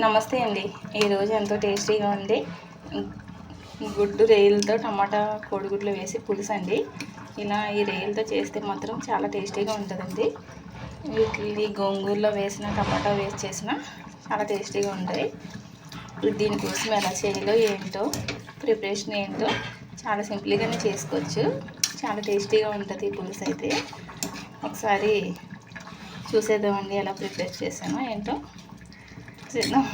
నమస్తే అండి. ఈరోజు ఎంతో టేస్టీగా ఉంది. గుడ్డు రేయలతో టమాటా కోడిగుడ్లు వేసి పులుసు అండి ఇలా ఈ రేయలతో చేస్తే మాత్రం చాలా టేస్టీగా ఉంటుందండి. వీటిని గోంగూరలో వేసిన టమాటా వేసి చేసిన చాలా టేస్టీగా ఉంటాయి. దీనికోసం ఎలా చేయాలో ఏంటో ప్రిపరేషన్ ఏంటో చాలా సింపుల్గానే చేసుకోవచ్చు. చాలా టేస్టీగా ఉంటుంది ఈ పులుసు అయితే ఒకసారి చూసేద్దామండి ఎలా ప్రిపేర్ చేశానో ఏంటో. చేద్దాం.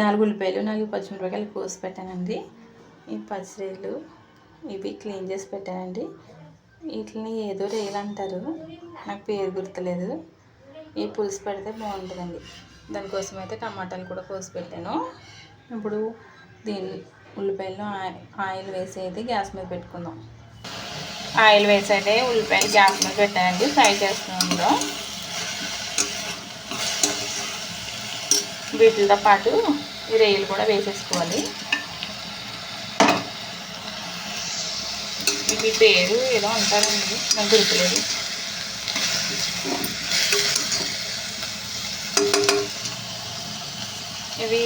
నాలుగు ఉల్లిపాయలు నాలుగు పచ్చిమిరపకాయలు కోసి పెట్టానండి. ఈ పచ్చిరేలు ఇవి క్లీన్ చేసి పెట్టానండి. వీటిని ఏదో రేలు అంటారు. నాకు పేరు గుర్తులేదు. ఈ పులుసు పెడితే బాగుంటుందండి. దానికోసం అయితే టమాటాలు కూడా కోసి పెట్టాను. ఇప్పుడు దీని ఉల్లిపాయలు ఆయిల్ వేసి అయితే గ్యాస్ మీద పెట్టుకుందాం. ఆయిల్ వేసి అయితే ఉల్లిపాయలు గ్యాస్ మీద పెట్టానండి. ఫ్రై చేస్తున్నాం వీటితో పాటు ఈ రేయలు కూడా వేసేసుకోవాలి. ఇవి పేరు ఏదో అంటారండి నాకు గుర్తులేదు. ఇవి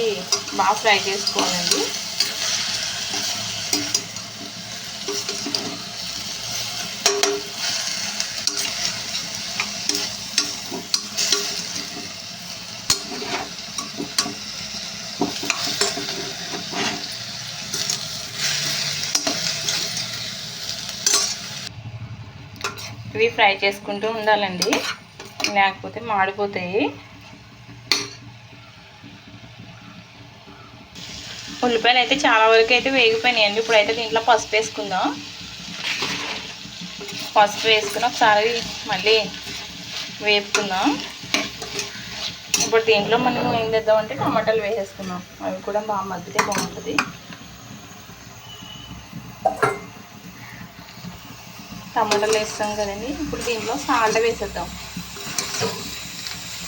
బాగా ఫ్రై చేసుకోవాలండి. ఇవి ఫ్రై చేసుకుంటూ ఉండాలండి. లేకపోతే మాడిపోతాయి. ఉల్లిపాయలు అయితే చాలా వరకు అయితే వేగిపోయినాయండి ఇప్పుడైతే దీంట్లో పసుపు వేసుకుందాం. పసుపు వేసుకుని ఒకసారి మళ్ళీ వేపుకుందాం. ఇప్పుడు దీంట్లో మనం ఏం చేద్దామంటే టమాటాలు వేసేసుకుందాం. అవి కూడా బాగా మగ్గితే బాగుంటుంది. టమాటాలు వేస్తాం కదండి. ఇప్పుడు దీంట్లో సాల్ట్ వేసేద్దాం.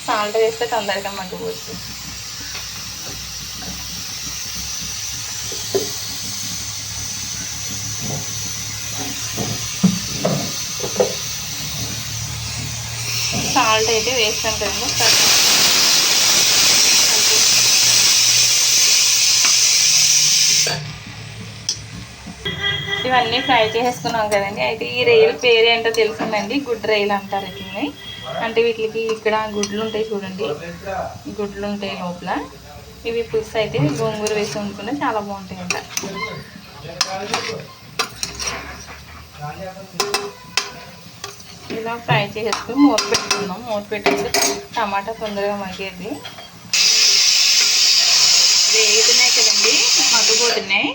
సాల్ట్ వేస్తే తొందరగా మగ్గిపోతుంది సాల్ట్ అయితే వేస్తాం కదండి. ఇవన్నీ ఫ్రై చేసుకున్నాం కదండి. అయితే ఈ రైలు పేరు ఏంటో తెలుసుందండి? గుడ్ రైలు అంటారు వీటిని అంటే వీటికి ఇక్కడ గుడ్లు ఉంటాయి చూడండి. గుడ్లు ఉంటాయి లోపల. ఇవి పులుసు అయితే గోంగూర వేసి వండుకుంటే చాలా బాగుంటాయి అంట ఇలా ఫ్రై చేసుకుని మూత పెట్టుకుందాం. మూత పెట్టేసి టమాటా తొందరగా మగ్గేది. వేగుతున్నాయి కదండి. మగ్గిపోతున్నాయి.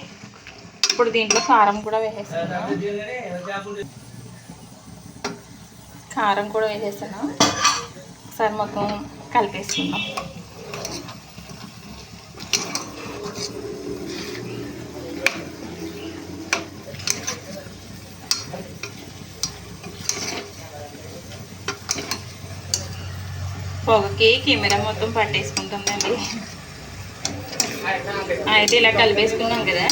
ఇప్పుడు దీంట్లో కారం కూడా వేసేస్తున్నాం. కారం కూడా వేసేస్తున్నాం. ఒకసారి మొత్తం కలిపేసుకుందాం. పొగకి కెమెరా మొత్తం పట్టేసుకుంటుందండి. అయితే ఇలా కలిపేసుకున్నాం కదా.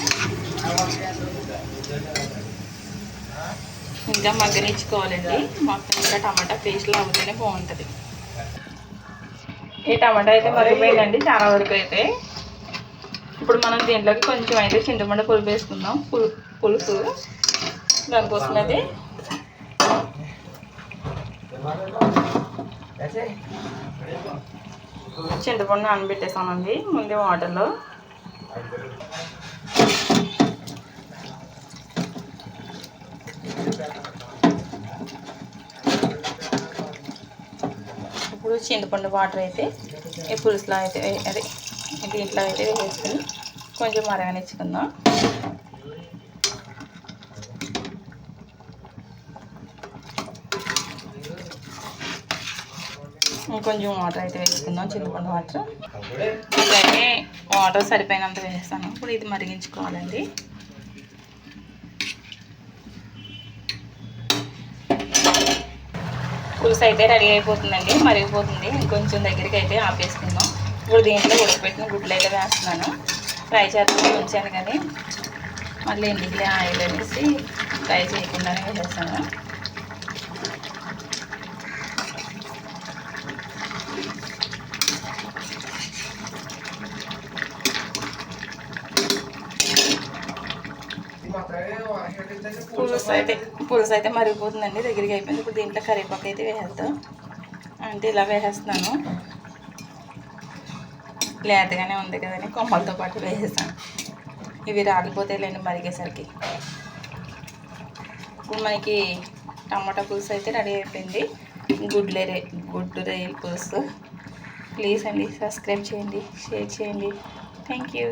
ఇంకా మగ్గనిచ్చుకోవాలండి. మొత్తం ఇంకా టమాటా పేస్ట్లో అవుతూనే బాగుంటుంది. ఈ టమాటా అయితే మరిగిపోయిందండి చాలా వరకు అయితే. ఇప్పుడు మనం దీంట్లోకి కొంచెం అయితే చింతపండు పులుపు వేసుకుందాం. పులు పులుసు దానికోసం అది చింతపండు నానబెట్టేసామండి ముందే వాటర్లో ఇప్పుడు చింతపండు వాటర్ అయితే ఈ పులుసులో అయితే అదే దీంట్లో అయితే వేసుకుని కొంచెం మరగనిచ్చుకుందాం. కొంచెం వాటర్ అయితే వేసుకుందాం చింతపండు వాటర్. ఇదైతే వాటర్ సరిపోయినంత వేస్తాను. ఇప్పుడు ఇది మరిగించుకోవాలండి. పులుసు అయితే రెడీ అయిపోతుందండి మరిగిపోతుంది. ఇంకొంచెం దగ్గరికి అయితే ఆపేసుకుందాం. ఇప్పుడు దీంట్లో ఉడకపెట్టిన గుడ్లు అయితే వేస్తున్నాను. ఫ్రై చేద్దాం ఉంచాను కానీ మళ్ళీ ఎందుకులే ఆయిల్ అనేసి ఫ్రై చేయకుండానే వేసేస్తాను పులుసు అయితే పులుసు అయితే మరిగిపోతుందండి దగ్గరికి అయిపోయింది. ఇప్పుడు దీంట్లో కరివేపాకు అయితే వేసేద్దాం. అంటే ఇలా వేసేస్తున్నాను. లేతగానే ఉంది కదని కొమ్మలతో పాటు వేసేసాను. ఇవి రాలిపోతాయిలేండి మరిగేసరికి. ఇప్పుడు మనకి టమాటా పులుసు అయితే రెడీ అయిపోయింది. గుడ్లే రే గుడ్డు రే పులుసు. ప్లీజ్ అండి సబ్స్క్రైబ్ చేయండి షేర్ చేయండి. Thank you.